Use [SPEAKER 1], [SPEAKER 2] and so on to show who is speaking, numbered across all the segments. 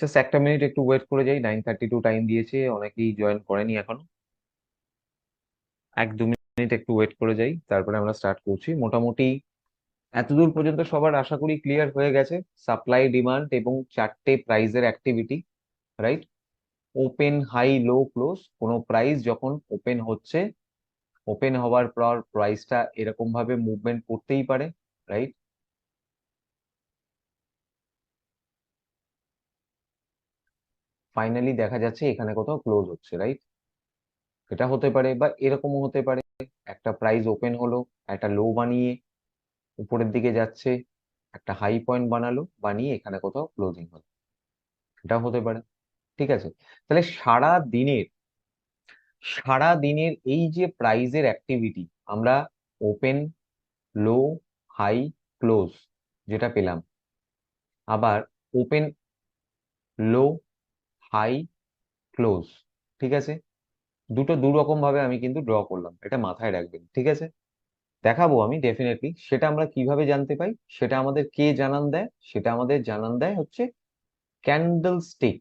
[SPEAKER 1] Just একটা minute একটু wait করে যাই। নাইন থার্টি টু টাইম দিয়েছে, অনেকেই জয়েন করেনি এখনও। এক দু মিনিট একটু ওয়েট করে যাই, তারপরে আমরা স্টার্ট করছি। মোটামুটি এতদূর পর্যন্ত সবার আশা করি ক্লিয়ার হয়ে গেছে। সাপ্লাই ডিমান্ড এবং চারটে প্রাইজের activity right open high low close কোনো প্রাইস যখন ওপেন হচ্ছে ওপেন হওয়ার পর প্রাইসটা এরকম ভাবে মুভমেন্ট করতেই পারে রাইট ফাইনালি দেখা যাচ্ছে এখানে কোথাও ক্লোজ হচ্ছে রাইট এটা হতে পারে বা এরকমও হতে পারে। একটা প্রাইস ওপেন হলো, একটা লো বানিয়ে উপরের দিকে যাচ্ছে, একটা হাই পয়েন্ট বানালো, বানিয়ে এখানে কোথাও ক্লোজিং হলো। এটা হতে পারে, ঠিক আছে? তাহলে সারা দিনের সারা দিনের এই যে প্রাইজের অ্যাক্টিভিটি আমরা ওপেন লো হাই ক্লোজ যেটা পেলাম। আবার ওপেন লো হাই ক্লোজ ঠিক আছে? দুটো দু রকম ভাবে আমি কিন্তু ড্র করলাম, এটা মাথায় রাখবেন, ঠিক আছে? দেখাবো আমি ডেফিনেটলি সেটা আমরা কীভাবে জানতে পাই? সেটা আমাদের কে জানান দেয়? সেটা আমাদের জানান দেয় হচ্ছে candlestick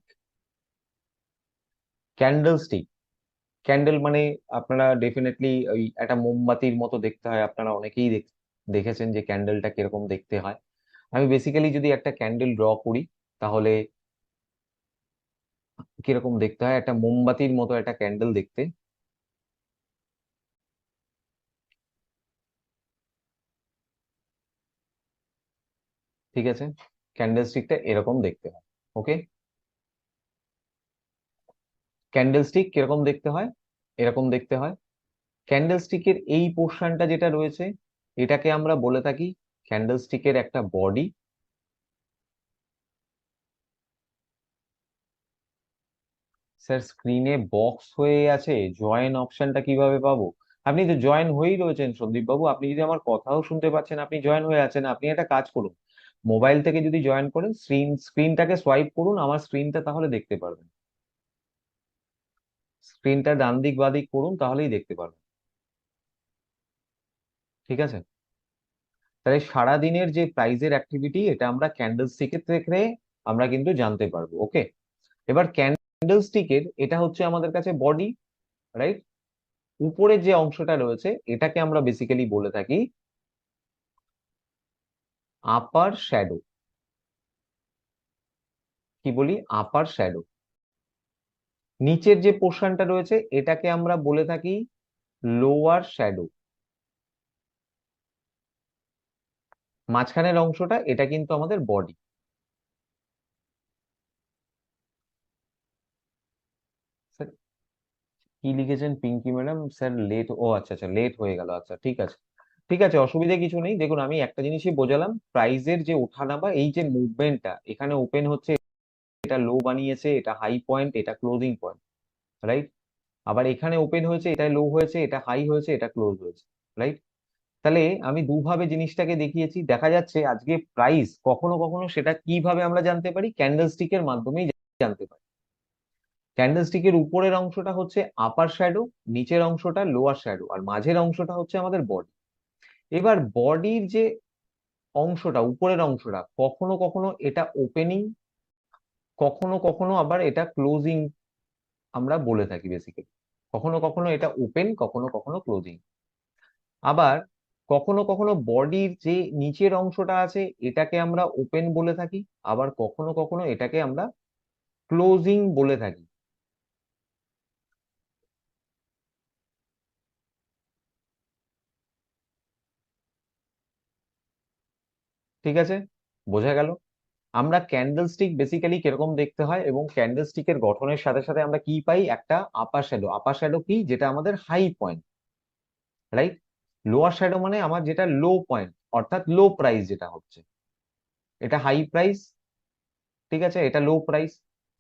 [SPEAKER 1] candlestick candle মানে আপনারা ডেফিনেটলি ওই একটা মোমবাতির মতো দেখতে হয়, আপনারা অনেকেই দেখেছেন যে ক্যান্ডেলটা কীরকম দেখতে হয়। আমি বেসিক্যালি যদি একটা ক্যান্ডেল ড্র করি, তাহলে কীরকম দেখতে হয়? একটা মোমবাতির মতো একটা ক্যান্ডেল দেখতে। ঠিক আছে? ক্যান্ডেল স্টিকটা এরকম দেখতে হয়, ওকে? ক্যান্ডেল স্টিক কীরকম দেখতে হয়? এরকম দেখতে হয়। ক্যান্ডেল স্টিকের এই পোর্শনটা যেটা রয়েছে, এটাকে আমরা বলে থাকি ক্যান্ডেল স্টিকের একটা বডি। স্যার, স্ক্রিনে বক্স হয়ে আছে জয়েন অপশনটা কীভাবে পাবো? আপনি তো জয়েন হয়েই রয়েছেন সন্দীপ বাবু আপনি যদি আমার কথাও শুনতে পাচ্ছেন, আপনি জয়েন হয়ে আছেন, আপনি একটা কাজ করুন। মোবাইল থেকে যদি জয়েন করেন স্ক্রিন স্ক্রিনটাকে সোয়াইপ করুন, আমার স্ক্রিনটা তাহলে দেখতে পারবেন। স্ক্রিনটা ডান দিক বা দিক করুন, তাহলেই দেখতে পারবেন। ঠিক আছে? তাহলে সারাদিনের যে প্রাইজের অ্যাক্টিভিটি এটা আমরা ক্যান্ডেল স্টিকের থেকে আমরা কিন্তু জানতে পারব ওকে এবার ক্যান্ডেল স্টিকের এটা হচ্ছে আমাদের কাছে বডি রাইট উপরের যে অংশটা রয়েছে, এটাকে আমরা বেসিক্যালি বলে থাকি আপার শ্যাডো কি বলি? আপার শ্যাডো নিচের যে পোর্শনটা রয়েছে, এটাকে আমরা বলে থাকি লোয়ার শ্যাডো মাঝখানের অংশটা, এটা কিন্তু আমাদের বডি কি লিখেছেন? পিঙ্কি ম্যাডাম? স্যার, লেট, ও আচ্ছা আচ্ছা লেট হয়ে গেল আচ্ছা ঠিক আছে। ঠিক আছে, অসুবিধা কিছু নেই। দেখুন, আমি একটা জিনিসই বোঝালাম। প্রাইজের যে ওঠানামা, এই যে মুভমেন্টটা, এখানে ওপেন হচ্ছে, এটা লো বানিয়েছে, এটা হাই পয়েন্ট, এটা ক্লোজিং পয়েন্ট, রাইট? আবার এখানে ওপেন হয়েছে এটা লো হয়েছে, এটা হাই হয়েছে, এটা ক্লোজ হয়েছে, রাইট? তাহলে আমি দুভাবে জিনিসটাকে দেখিয়েছি। দেখা যাচ্ছে আজকে প্রাইস কখনো কখনো সেটা কীভাবে আমরা জানতে পারি? ক্যান্ডেল স্টিকের মাধ্যমেই জানতে পারি। ক্যান্ডেল স্টিকের উপরের অংশটা হচ্ছে আপার শ্যাডো নিচের অংশটা লোয়ার শ্যাডো আর মাঝের অংশটা হচ্ছে আমাদের বডি এবার বডির যে অংশটা, উপরের অংশটা, কখনো কখনো এটা ওপেনিং কখনো কখনো আবার এটা ক্লোজিং আমরা বলে থাকি বেসিক্যালি কখনো কখনো এটা ওপেন কখনো কখনো ক্লোজিং আবার কখনো কখনো বডির যে নিচের অংশটা আছে, এটাকে আমরা ওপেন বলে থাকি, আবার কখনো কখনো এটাকে আমরা ক্লোজিং বলে থাকি। ঠিক আছে? বোঝা গেল? আমরা ক্যান্ডেল স্টিক বেসিক্যালি কীরকম দেখতে হয় এবং ক্যান্ডেল স্টিকের গঠনের সাথে সাথে আমরা কি পাই? একটা আপার শ্যাডো আপার শ্যাডো কি? যেটা আমাদের high point right lower shadow মানে আমার যেটা লো পয়েন্ট অর্থাৎ লো প্রাইস যেটা হচ্ছে। এটা হাই প্রাইস ঠিক আছে? এটা লো প্রাইস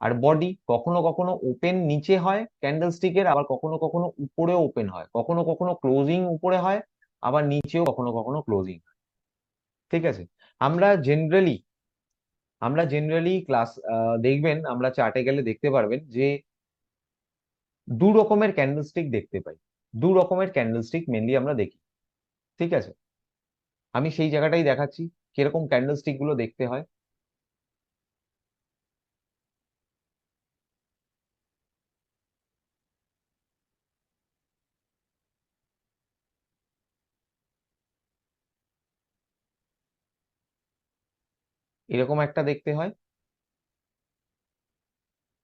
[SPEAKER 1] আর বডি কখনো কখনো ওপেন নিচে হয় ক্যান্ডেল স্টিকের আবার কখনো কখনো উপরেও ওপেন হয়। কখনো কখনো ক্লোজিং উপরে হয়, আবার নিচেও কখনো কখনো ক্লোজিং হয়। ঠিক আছে? আমরা জেনারেলি আমরা জেনারেলি ক্লাস দেখবেন, আমরা চার্টে গেলে দেখতে পারবেন যে দু রকমের ক্যান্ডেলস্টিক দেখতে পাই। দু রকমের ক্যান্ডেলস্টিক মেনলি আমরা দেখি। ঠিক আছে? আমি সেই জায়গাটাই দেখাচ্ছি, কীরকম ক্যান্ডেলস্টিকগুলো দেখতে হয়। এরকম একটা দেখতে হয়।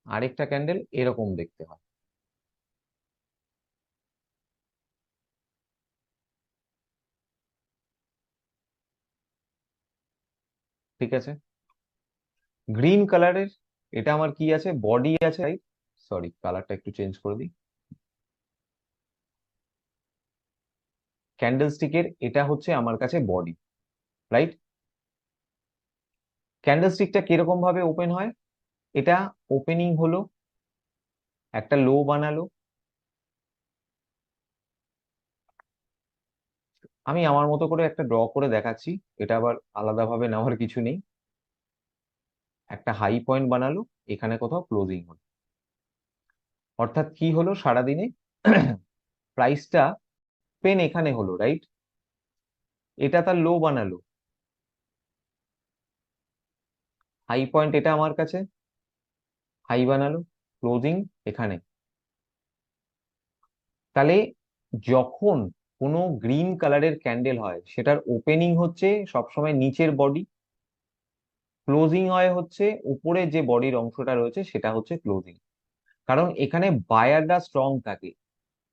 [SPEAKER 1] আরেকটা ক্যান্ডেল এরকম দেখতে হয়। ঠিক আছে? গ্রিন কালারের এটা আমার কি আছে? বডি আছে সরি কালারটা একটু চেঞ্জ করে দিই। ক্যান্ডেলস্টিকের এটা হচ্ছে আমার কাছে বডি রাইট ক্যান্ডেলস্টিকটা কীরকম ভাবে ওপেন হয়? এটা ওপেনিং হলো, একটা লো বানালো। আমি আমার মতো করে একটা ড্র করে দেখাচ্ছি, এটা আবার আলাদাভাবে নেওয়ার কিছু নেই। একটা হাই পয়েন্ট বানালো, এখানে কোথাও ক্লোজিং হলো। অর্থাৎ কি হলো সারাদিনে? প্রাইসটা পেন এখানে হলো রাইট এটা তার লো বানালো। হাই পয়েন্ট এটা আমার কাছে। হাই বানালো। ক্লোজিং এখানে। তাহলে যখন কোনো গ্রিন কালারের ক্যান্ডেল হয়, সেটার ওপেনিং হচ্ছে সবসময় নিচের বডি ক্লোজিং হয় হচ্ছে উপরে যে বডির অংশটা রয়েছে, সেটা হচ্ছে ক্লোজিং কারণ এখানে বায়াররা স্ট্রং থাকে।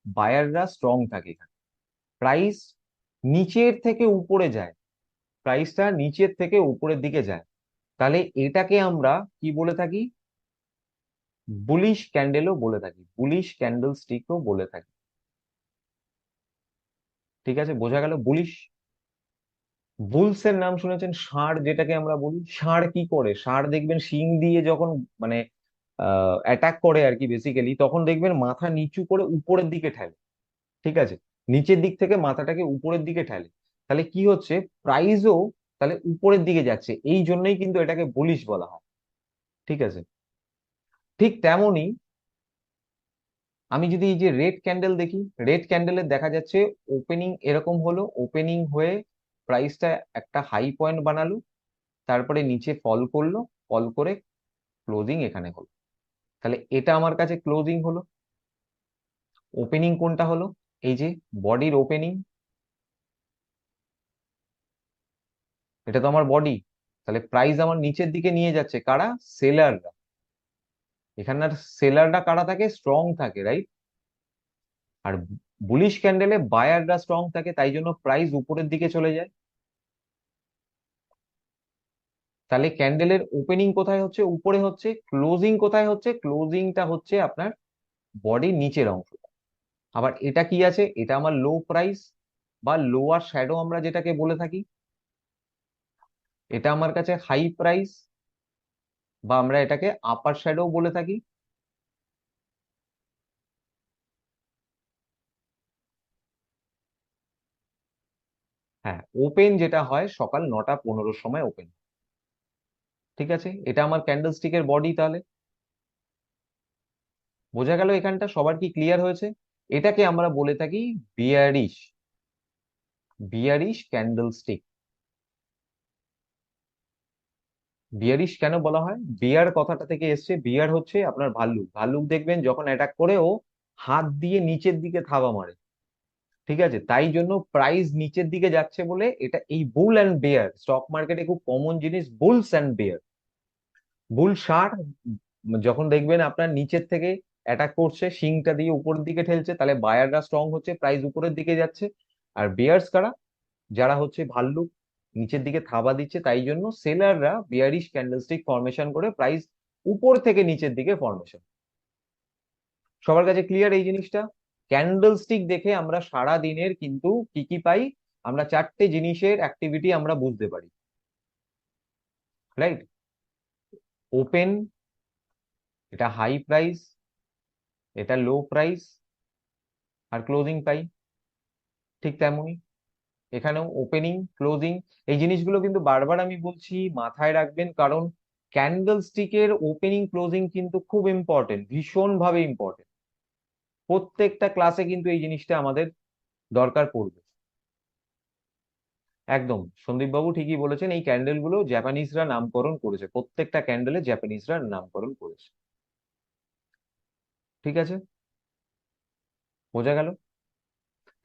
[SPEAKER 1] বায়াররা স্ট্রং থাকে এখানে। প্রাইস নিচের থেকে উপরে যায়। প্রাইসটা নিচের থেকে উপরের দিকে যায়। তাহলে এটাকে আমরা কি বলে থাকি? বুলিশ ক্যান্ডেলও বলে থাকি। বুলিশ ক্যান্ডেল স্টিকও বলে থাকি। ঠিক আছে? বোঝা গেল? বুলিশ বুলস এর নাম শুনেছেন? ষাঁড় যেটাকে আমরা বলি। ষাঁড় কি করে? ষাঁড় দেখবেন শিং দিয়ে যখন মানে অ্যাটাক করে আর কি বেসিক্যালি তখন দেখবেন মাথা নিচু করে উপরের দিকে ঠেলে। ঠিক আছে? নিচের দিক থেকে মাথাটাকে উপরের দিকে ঠেলে। তাহলে কি হচ্ছে? প্রাইসও তাহলে উপরের দিকে যাচ্ছে। এই জন্যই কিন্তু এটাকে বুলিশ বলা হয়। ঠিক আছে? ঠিক তেমনই আমি যদি এই যে রেড ক্যান্ডেল দেখি রেড ক্যান্ডেলের দেখা যাচ্ছে ওপেনিং এরকম হলো। ওপেনিং হয়ে প্রাইসটা একটা হাই পয়েন্ট বানালো, তারপরে নিচে ফল করল ফল করে ক্লোজিং এখানে হলো। তাহলে এটা আমার কাছে ক্লোজিং হলো। ওপেনিং কোনটা হলো? এই যে বডির ওপেনিং এটা তো আমার বডি তাহলে প্রাইস আমার নিচের দিকে নিয়ে যাচ্ছে। কারা? সেলাররা এখানকার সেলাররা কারা থাকে? স্ট্রং থাকে রাইট আর বুলিশ ক্যান্ডেলে বায়াররা স্ট্রং থাকে, তাই জন্য প্রাইস উপরের দিকে চলে যায়। তাহলে ক্যান্ডেলের ওপেনিং কোথায় হচ্ছে? উপরে হচ্ছে ক্লোজিং কোথায় হচ্ছে? ক্লোজিংটা হচ্ছে আপনার বডির নিচের অংশ। আবার এটা কি আছে? এটা আমার লো প্রাইস বা লোয়ার শ্যাডো আমরা যেটাকে বলে থাকি। এটা আমার কাছে হাই প্রাইস বা আমরা এটাকে আপার শ্যাডো বলে থাকি। হ্যাঁ ওপেন যেটা হয় সকাল নটা পনেরোর সময় ওপেন ঠিক আছে? এটা আমার ক্যান্ডেলস্টিকের বডি তাহলে। বোঝা গেল এখানটা সবার কি ক্লিয়ার হয়েছে? এটাকে আমরা বলে থাকি বিয়ারিশ বিয়ারিশ ক্যান্ডেলস্টিক বিয়ারিশ কেন বলা হয়? বিয়ার কথাটা থেকে এসছে বিয়ার হচ্ছে আপনার ভাল্লুক। ভাল্লুক দেখবেন যখন অ্যাটাক করে ও হাত দিয়ে নিচের দিকে থাবা মারে। ঠিক আছে? তাই জন্য প্রাইস নিচের দিকে যাচ্ছে বলে এটা এই বুল অ্যান্ড বেয়ার স্টক মার্কেটে খুব কমন জিনিস বুলস অ্যান্ড বেয়ার বুল ষাঁড় যখন দেখবেন আপনার নিচের থেকে অ্যাটাক করছে, শিংটা দিয়ে উপরের দিকে ঠেলছে, তাহলে বায়াররা স্ট্রং হচ্ছে প্রাইস উপরের দিকে যাচ্ছে। আর বেয়ার্স কারা? যারা হচ্ছে ভাল্লুক নিচের দিকে থাবা দিচ্ছে, তাই জন্য সেলাররা বিয়ারিশ ক্যান্ডেলস্টিক ফরমেশন করে প্রাইস উপর থেকে নিচের দিকে ফরমেশন সবার কাছে ক্লিয়ার এই জিনিসটা? ক্যান্ডেলস্টিক দেখে আমরা সারা দিনের কিন্তু কি কি পাই? আমরা চারটে জিনিসের অ্যাক্টিভিটি আমরা বুঝতে পারি। রাইট ওপেন এটা হাই প্রাইস এটা লো প্রাইস আর ক্লোজিং পাই। ঠিক তেমনই। এখানেও ওপেনিং ক্লোজিং এই জিনিসগুলো কিন্তু বারবার আমি বলছি, মাথায় রাখবেন, কারণ ক্যান্ডেল স্টিকের ওপেনিং ক্লোজিং কিন্তু খুব ইম্পর্টেন্ট ভীষণভাবে ইম্পর্টেন্ট প্রত্যেকটা ক্লাসে কিন্তু এই জিনিসটা আমাদের দরকার পড়বে। একদম সন্দীপ বাবু ঠিকই বলেছেন, এই ক্যান্ডেলগুলো জাপানিজরা নামকরণ করেছে, প্রত্যেকটা ক্যান্ডেলে জাপানিজরা নামকরণ করেছে। ঠিক আছে? বোঝা গেল?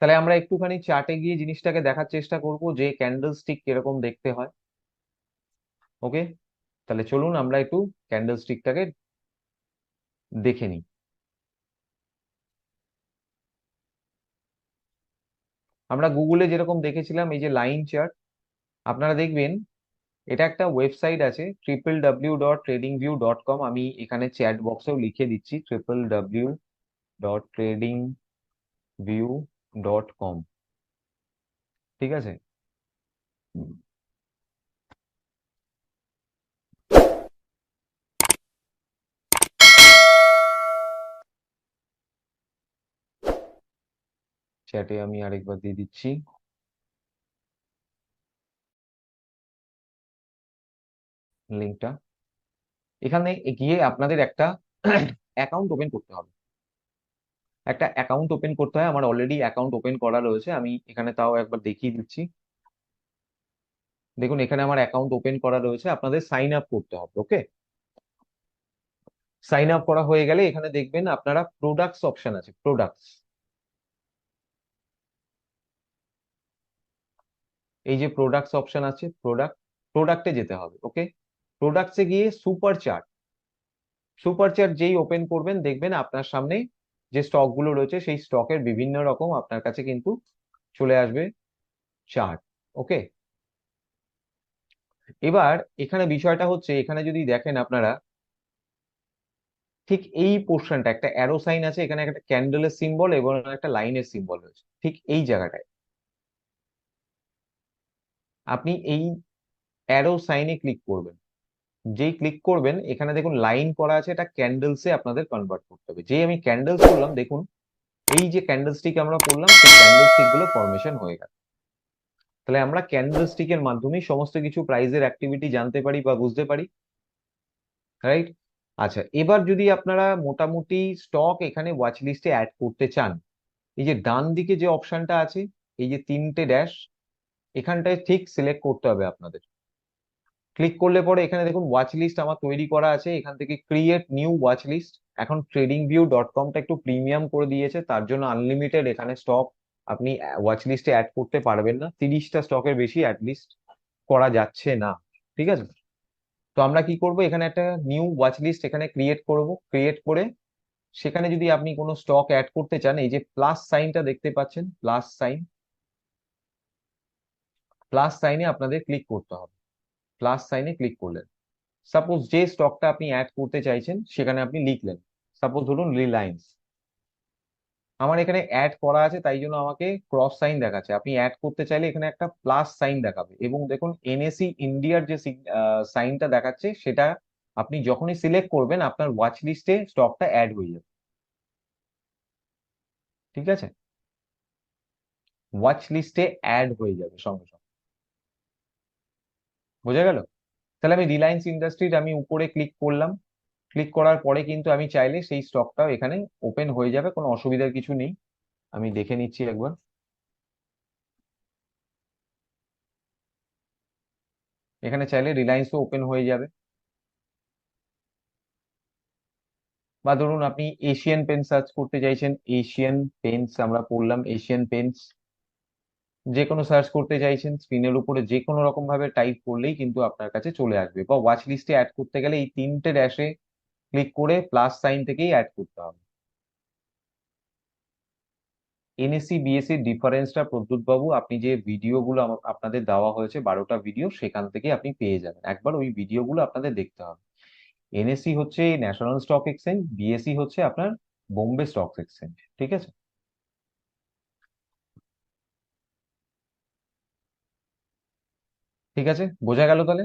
[SPEAKER 1] তাহলে আমরা একটুখানি চার্টে গিয়ে জিনিসটাকে দেখার চেষ্টা করব যে ক্যান্ডেল স্টিক কীরকম দেখতে হয়। ওকে তাহলে চলুন আমরা একটু ক্যান্ডেল স্টিকটাকে দেখে নিই। আমরা গুগলে যেরকম দেখেছিলাম, এই যে লাইন চার্ট আপনারা দেখবেন এটা একটা ওয়েবসাইট আছে triple W dot Trading View dot com আমি এখানে চ্যাট বক্সেও লিখে দিচ্ছি triple W dot Trading View dot com ঠিক আছে? চ্যাটে আমি আরেকবার দিয়ে দিচ্ছি। লিঙ্কটা এখানে গিয়ে আপনাদের একটা অ্যাকাউন্ট ওপেন করতে হবে। একটা অ্যাকাউন্ট ওপেন করতে হয়। আমার অলরেডি অ্যাকাউন্ট ওপেন করা রয়েছে। আমি এখানে তাও একবার দেখিয়ে দিচ্ছি। দেখুন, এখানে আমার অ্যাকাউন্ট ওপেন করা রয়েছে। আপনাদের সাইন আপ করতে হবে ওকে সাইন আপ করা হয়ে গেলে এখানে দেখবেন আপনারা প্রোডাক্টস অপশন আছে প্রোডাক্টস এই যে প্রোডাক্টস অপশন আছে প্রোডাক্ট প্রোডাক্টে যেতে হবে ওকে প্রোডাক্টসে গিয়ে সুপার চার্ট সুপার চার্ট যেই ওপেন করবেন, দেখবেন আপনার সামনে যে স্টকগুলো রয়েছে, সেই স্টকের বিভিন্ন রকম আপনার কাছে কিন্তু চলে আসবে চার্ট ওকে এবার এখানে বিষয়টা হচ্ছে, এখানে যদি দেখেন আপনারা, ঠিক এই পোর্শনটা একটা অ্যারো সাইন আছে, এখানে একটা ক্যান্ডেলের সিম্বল এবং একটা লাইনের সিম্বল রয়েছে, ঠিক এই জায়গাটায়। আপনি এই অ্যারো সাইনে ক্লিক করবেন। যেই ক্লিক করবেন, এখানে দেখুন লাইন করা আছে, এটা ক্যান্ডেলসে আপনাদের কনভার্ট করতে হবে। যেই আমি ক্যান্ডেলস করলাম, দেখুন, এই যে ক্যান্ডেল স্টিক আমরা করলাম, সেই ক্যান্ডেল স্টিকগুলো ফরমেশন হয়ে গেল। তাহলে আমরা ক্যান্ডেল স্টিকের মাধ্যমেই সমস্ত কিছু প্রাইজের অ্যাক্টিভিটি জানতে পারি বা বুঝতে পারি। রাইট আচ্ছা এবার যদি আপনারা মোটামুটি স্টক এখানে ওয়াচ লিস্টে অ্যাড করতে চান, এই যে ডান দিকে যে অপশনটা আছে, এই যে তিনটে ড্যাশ এখানটায় ঠিক সিলেক্ট করতে হবে আপনাদের। ক্লিক করলে পরে এখানে দেখুন ওয়াচ লিস্ট আমার তৈরি করা আছে, এখান থেকে ক্রিয়েট নিউ ওয়াচ লিস্ট এখন ট্রেডিং ভিউ ডট কমটা একটু প্রিমিয়াম করে দিয়েছে, তার জন্য আনলিমিটেড এখানে স্টক আপনি ওয়াচ লিস্টে অ্যাড করতে পারবেন না। তিরিশটা স্টকের বেশি অ্যাটলিস্ট করা যাচ্ছে না, ঠিক আছে? তো আমরা কি করব? এখানে একটা নিউ ওয়াচ লিস্ট এখানে ক্রিয়েট করব। ক্রিয়েট করে সেখানে যদি আপনি কোনো স্টক অ্যাড করতে চান, এই যে প্লাস সাইনটা দেখতে পাচ্ছেন প্লাস সাইন প্লাস সাইনে আপনাদের ক্লিক করতে হবে। প্লাস সাইনে ক্লিক করলেন। সাপোজ যে স্টকটা আপনি অ্যাড করতে চাইছেন, সেখানে আপনি লিখলেন। সাপোজ ধরুন রিলায়েন্স আমার এখানে অ্যাড করা আছে, তাই জন্য আমাকে ক্রস সাইন দেখাচ্ছে। আপনি অ্যাড করতে চাইলে এখানে একটা প্লাস সাইন দেখাবে। এবং দেখুন এনএসি ইন্ডিয়ার যে সাইনটা দেখাচ্ছে, সেটা আপনি যখনই সিলেক্ট করবেন, আপনার ওয়াচ লিস্টে স্টকটা অ্যাড হয়ে যাবে। ঠিক আছে? ওয়াচ লিস্টে অ্যাড হয়ে যাবে সঙ্গে সঙ্গে। বোঝা গেল? তাহলে আমি রিলায়েন্স ইন্ডাস্ট্রিজ আমি উপরে ক্লিক করলাম। ক্লিক করার পরে কিন্তু আমি চাইলে সেই স্টকটাও এখানে ওপেন হয়ে যাবে, কোনো অসুবিধার কিছু নেই। আমি দেখে নিচ্ছি একবার। এখানে চাইলে রিলায়েন্সও ওপেন হয়ে যাবে। বা ধরুন আপনি এশিয়ান পেন সার্চ করতে চাইছেন এশিয়ান পেন্স আমরা পড়লাম এশিয়ান পেন্স যে কোনো সার্চ করতে চাইছেন স্ক্রিনের উপরে যে কোনো রকম ভাবে টাইপ করলেই কিন্তু আপনার কাছে চলে আসবে বা ওয়াচ লিস্টে অ্যাড করতে গেলে এই তিনটে ড্যাশে ক্লিক করে প্লাস সাইন থেকেই অ্যাড করতে হবে। এনএসসি বিএসসি ডিফারেন্সটা প্রদ্যুৎ বাবু, আপনি যে ভিডিওগুলো আপনাদের দেওয়া হয়েছে বারোটা ভিডিও সেখান থেকে আপনি পেয়ে যাবেন। একবার ওই ভিডিওগুলো আপনাদের দেখতে হবে। এনএসসি হচ্ছে ন্যাশনাল স্টক এক্সচেঞ্জ বিএসসি হচ্ছে আপনার বোম্বে স্টক এক্সচেঞ্জ ঠিক আছে? ঠিক আছে? বোঝা গেল তাহলে?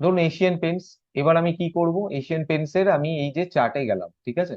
[SPEAKER 1] ধরুন এশিয়ান পেন্টস এবার আমি কি করব? এশিয়ান পেন্টসের আমি এই যে চার্টে গেলাম, ঠিক আছে?